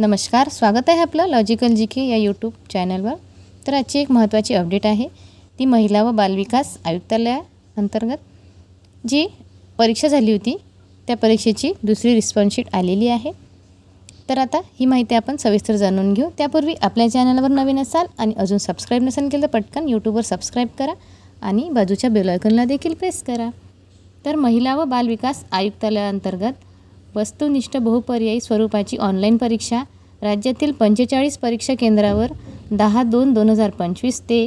नमस्कार स्वागत आहे आपलं लॉजिकल जी के या यूट्यूब चॅनलवर तर आजची एक महत्त्वाची अपडेट आहे. ती महिला व बालविकास आयुक्तालयाअंतर्गत जी परीक्षा झाली होती त्या परीक्षेची दुसरी रिस्पॉन्सशीट आलेली आहे. तर आता ही माहिती आपण सविस्तर जाणून घेऊ. त्यापूर्वी आपल्या चॅनलवर नवीन असाल आणि अजून सबस्क्राईब नसेल केलं तर पटकन यूट्यूबवर सबस्क्राईब करा आणि बाजूच्या बेलायकनला देखील प्रेस करा. तर महिला व बालविकास आयुक्तालयाअंतर्गत वस्तुनिष्ठ बहुपर्यायी स्वरूपाची ऑनलाईन परीक्षा राज्यातील पंचेचाळीस परीक्षा केंद्रावर दहा दोन दोन हजार पंचवीस ते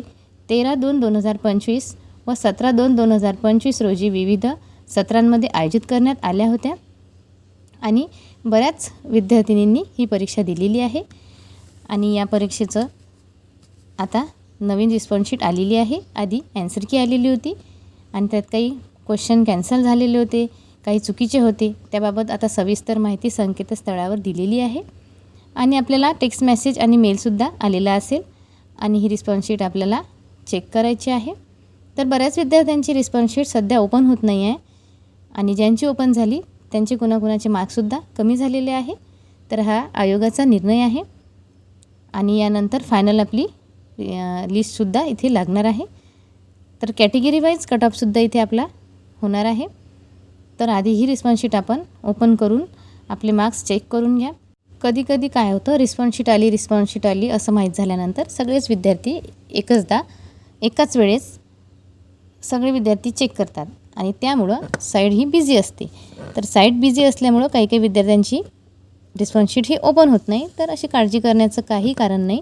तेरा दोन दोन हजार पंचवीस व सतरा दोन दोन हजार पंचवीस रोजी विविध सत्रांमध्ये आयोजित करण्यात आल्या होत्या. आणि बऱ्याच विद्यार्थिनींनी ही परीक्षा दिलेली आहे. आणि या परीक्षेचं आता नवीन रिस्पॉन्सशीट आलेली आहे. आधी ॲन्सर की आलेली होती. आणि त्यात काही क्वेश्चन कॅन्सल झालेले होते. काही चुकीचे होते त्याबाबत आता सविस्तर माहिती संकेतस्थळावर दिलेली आहे. आणि आपल्याला टेक्स्ट मेसेज आणि मेलसुद्धा आलेला असेल. आणि ही रिस्पॉन्सशीट आपल्याला चेक करायची आहे. तर बऱ्याच विद्यार्थ्यांची रिस्पॉन्सशीट सध्या ओपन होत नाही आहे. आणि ज्यांची ओपन झाली त्यांचे कुणाकुणाचे मार्क्ससुद्धा कमी झालेले आहे. तर हा आयोगाचा निर्णय आहे. आणि यानंतर फायनल आपली लिस्टसुद्धा इथे लागणार आहे. तर कॅटेगरी वाईज कट ऑफसुद्धा इथे आपला होणार आहे. तर आधी ही रिस्पॉन्सशीट आपण ओपन करून आपले मार्क्स चेक करून घ्या. कधी कधी काय होतं रिस्पॉन्सशीट आली रिस्पॉन्सशीट आली असं माहीत झाल्यानंतर सगळेच विद्यार्थी एकचदा एकाच वेळेस सगळे विद्यार्थी चेक करतात आणि त्यामुळं साईड ही बिझी असते. तर साईट बिझी असल्यामुळं काही काही विद्यार्थ्यांची रिस्पॉन्सशीट ही ओपन होत नाही. तर अशी काळजी करण्याचं काही कारण नाही.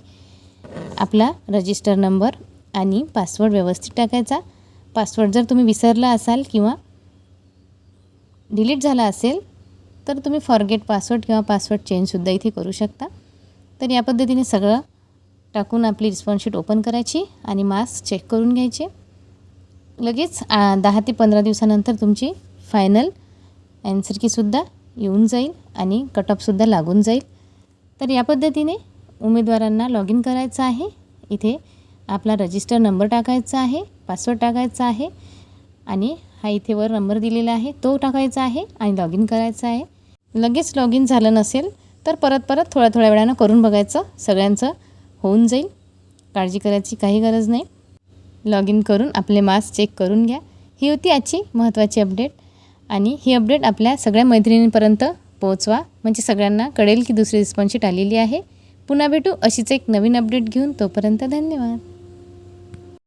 आपला रजिस्टर नंबर आणि पासवर्ड व्यवस्थित टाकायचा. पासवर्ड जर तुम्ही विसरला असाल किंवा डिलीट झाला असेल तर तुम्ही फॉरगेट पासवर्ड किंवा पासवर्ड चेंजसुद्धा इथे करू शकता. तर या पद्धतीने सगळं टाकून आपली रिस्पॉन्सशीट ओपन करायची आणि मार्क्स चेक करून घ्यायचे. लगेच दहा ते पंधरा दिवसानंतर तुमची फायनल अँसर कीसुद्धा येऊन जाईल आणि कटअपसुद्धा लागून जाईल. तर या पद्धतीने उमेदवारांना लॉग इन करायचं आहे. इथे आपला रजिस्टर नंबर टाकायचा आहे पासवर्ड टाकायचा आहे. आणि हा इथे वर नंबर दिलेला आहे. तो टाकायचा आहे आणि लॉग इन करायचा आहे. लगेच लॉग इन झालं नसेल तर परत परत थोड्या थोड्या वेळानं करून बघायचं. सगळ्यांचं होऊन जाईल. काळजी करायची काही गरज नाही. लॉग इन करून आपले मार्क्स चेक करून घ्या. ही होती आजची महत्त्वाची अपडेट आणि ही अपडेट आपल्या सगळ्या मैत्रिणींपर्यंत पोहोचवा. म्हणजे सगळ्यांना कळेल की दुसरी रिस्पॉन्सशीट आलेली आहे. पुन्हा भेटू अशीच एक नवीन अपडेट घेऊन. तोपर्यंत धन्यवाद.